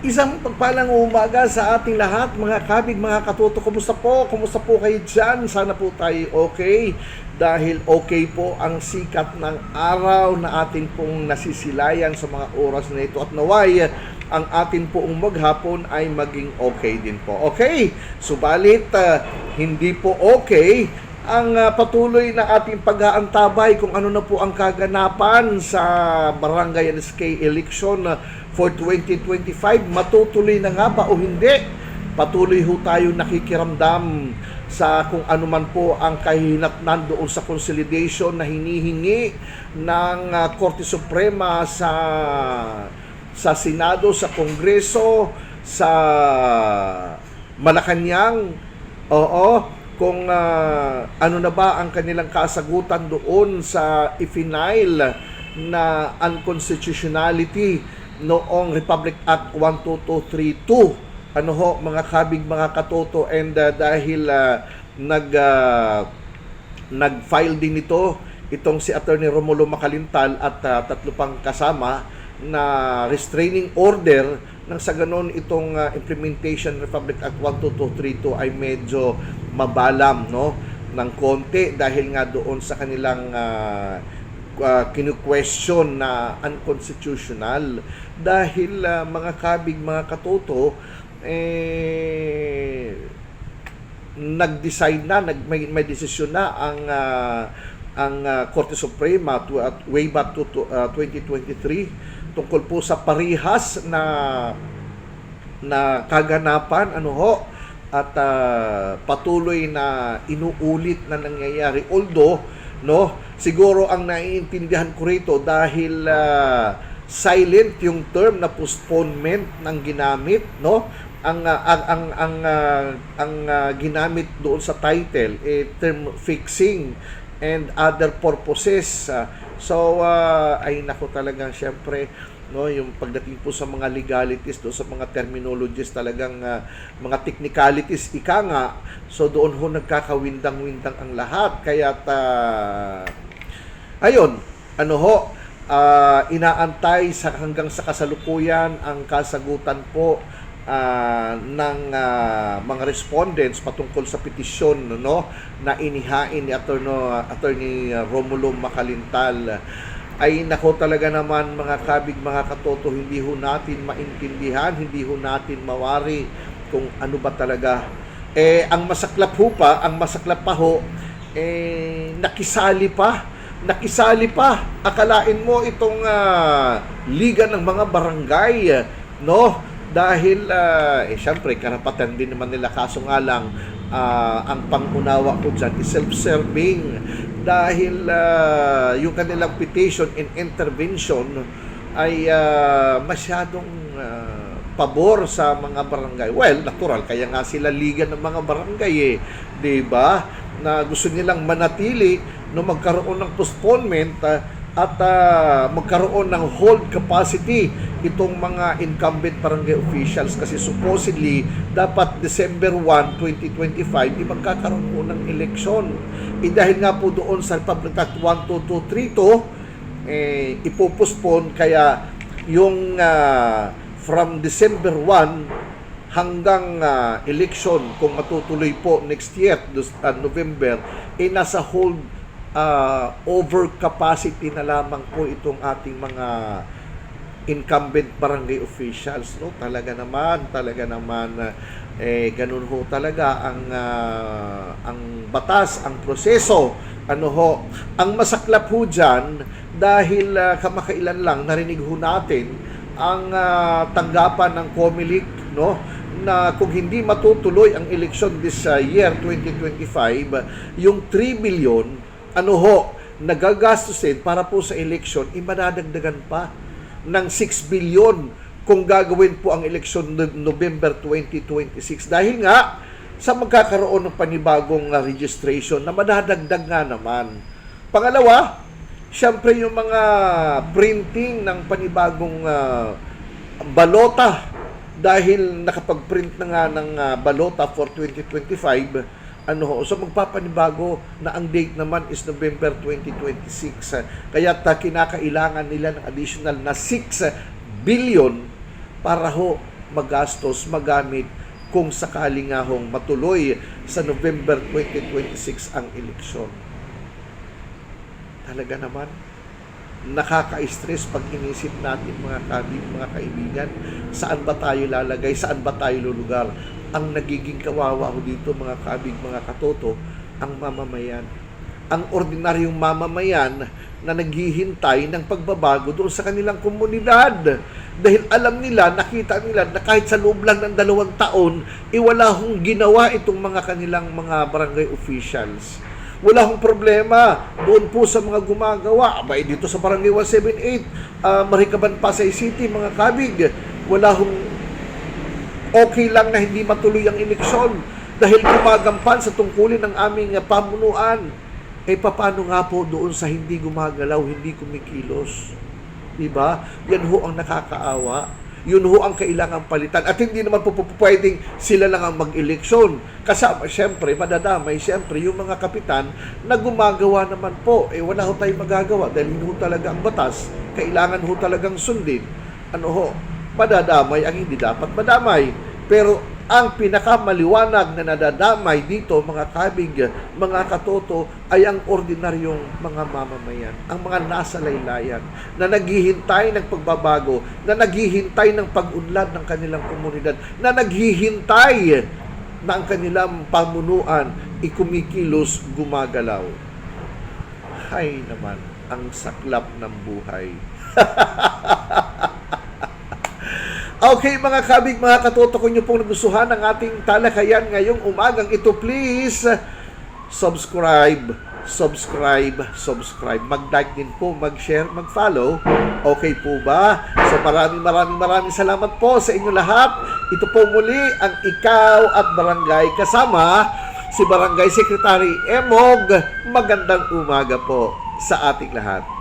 Isang pagpalang umaga sa ating lahat, mga kabig, mga katuto. Kumusta po? Kumusta po kayo dyan? Sana po tayo okay. Dahil okay po ang sikat ng araw na atin pong nasisilayan sa mga oras na ito. At naway, ang atin poong maghapon ay maging okay din po. Okay? Subalit, ah, hindi po okay ang ah, patuloy na ating pag-aantabay kung ano na po ang kaganapan sa Barangay NSK election ah, for 2025. Matutuloy na nga ba o hindi? Patuloy ho tayo nakikiramdam sa kung ano man po ang kahinatnan doon sa consolidation na hinihingi ng ah, Korte Suprema sa sa Senado, sa Kongreso, sa Malacanang. Oo, kung ah, ano na ba ang kanilang kasagutan doon sa ifinail na unconstitutionality noong Republic Act 12232. Ano ho, mga kabig, mga katoto, and ah, dahil ah, nag ah, nag-file din ito itong si Attorney Romulo Macalintal at ah, tatlo pang kasama na restraining order nang sa ganon itong ah, implementation Republic Act 12232 ay medyo mabalam no ng konti dahil nga doon sa kanilang uh, kinu-question na unconstitutional. Dahil ah, mga kabig mga katoto eh nag-decide na, nag may, may desisyon na ang ah, ang ah, Korte Suprema to, at way back to, to ah, 2023 tungkol po sa parihas na na kaganapan ano ho at ah, patuloy na inuulit na nangyayari. Although no siguro ang naiintindihan ko rito dahil ah, silent yung term na postponement ng ginamit no? Ang ah, ang ang ang, ah, ang ah, ginamit doon sa title eh term fixing and other purposes Ah, so ah, ay nako talagang syempre no yung pagdating po sa mga legalities doon sa mga terminologies talagang ah, mga technicalities ika nga. So doon ho nagkakawindang-windang ang lahat. Kaya ayun ano ho ah, inaantay sa hanggang sa kasalukuyan ang kasagutan po ah, ng ah, mga respondents patungkol sa petisyon no na inihain ni Attorney, Attorney Romulo Macalintal. Ay nako talaga naman mga kabig mga katoto hindi ho natin maintindihan hindi ho natin mawari kung ano ba talaga. Eh ang masaklap ho pa ang masaklap pa ho eh nakisali pa nakisali pa. Akalain mo itong ah, liga ng mga barangay no dahil ah, eh syempre karapatan din naman nila kaso nga lang ah, ang pangunawa ko dyan is self-serving dahil ah, yung kanilang petition and intervention ay ah, masyadong ah, pabor sa mga barangay. Well, natural kaya nga sila liga ng mga barangay eh, 'di ba? Na gusto nilang manatili no magkaroon ng postponement ah, at ah, magkaroon ng hold capacity itong mga incumbent barangay officials kasi supposedly dapat December 1, 2025 di magkakaroon po ng eleksyon. Eh dahil nga po doon sa Republic Act 12232 eh ipopospone kaya yung ah, from December 1 hanggang ah, election kung matutuloy po next year ah, November eh nasa hold uh, over capacity na lamang po itong ating mga incumbent barangay officials no? Talaga naman talaga naman ah, eh ganun ho talaga ang ah, ang batas ang proseso. Ano ho ang masaklap ho diyan dahil ah, kamakailan lang narinig ho natin ang ah, tanggapan ng COMELEC no? Na kung hindi matutuloy ang election this ah, year 2025 yung 3 billion ano ho nagagastusin para po sa election imadadagdagan pa ng 6 billion kung gagawin po ang election no- November 2026 dahil nga sa magkakaroon ng panibagong registration na madadagdag nga naman. Pangalawa, syempre yung mga printing ng panibagong ah, balota dahil nakapag-print na nga ng ah, balota for 2025 ano ho, so magpapanibago na ang date naman is November 2026 Ah, kaya ta kinakailangan nila ng additional na 6 billion para ho magastos, magamit kung sakali nga hong matuloy sa November 2026 ang eleksyon. Talaga naman, nakaka-stress pag inisip natin mga kabig, mga kaibigan, saan ba tayo lalagay, saan ba tayo lulugar. Ang nagiging kawawa ho dito mga kabig, mga katoto, ang mamamayan. Ang ordinaryong mamamayan na naghihintay ng pagbabago doon sa kanilang komunidad. Dahil alam nila, nakita nila na kahit sa loob lang ng dalawang taon, iwala hong ginawa itong mga kanilang mga barangay officials. Wala hong problema doon po sa mga gumagawa. Abay, dito sa Barangay 178, uh, Marikaban, Pasay City, mga kabig, wala hong okay lang na hindi matuloy ang eleksyon dahil gumagampan sa tungkulin ng aming uh, pamunuan. Eh, paano nga po doon sa hindi gumagalaw, hindi kumikilos? Diba? Yan ho ang nakakaawa. Yun ho ang kailangang palitan. At hindi naman po, pwedeng sila lang ang mag-eleksyon. Kasama, siyempre, madadamay, siyempre, yung mga kapitan na gumagawa naman po. Eh, wala ho tayong magagawa dahil hindi ho talaga ang batas. Kailangan ho talagang sundin. Ano ho? Madadamay ang hindi dapat madamay. Pero ang pinakamaliwanag na nadadamay dito, mga kabig, mga katoto, ay ang ordinaryong mga mamamayan, ang mga nasa laylayan, na naghihintay ng pagbabago, na naghihintay ng pag-unlad ng kanilang komunidad, na naghihintay na ang kanilang pamunuan ikumikilos gumagalaw. Hay naman, ang saklap ng buhay. Okay mga kabig, mga katoto, kung nyo pong nagustuhan ang ating talakayan ngayong umagang ito, please subscribe, subscribe, subscribe. Mag-like din po, mag-share, mag-follow. Okay po ba? So maraming maraming maraming salamat po sa inyo lahat. Ito po muli ang Ikaw at Barangay kasama si Barangay Secretary Emog. Magandang umaga po sa ating lahat.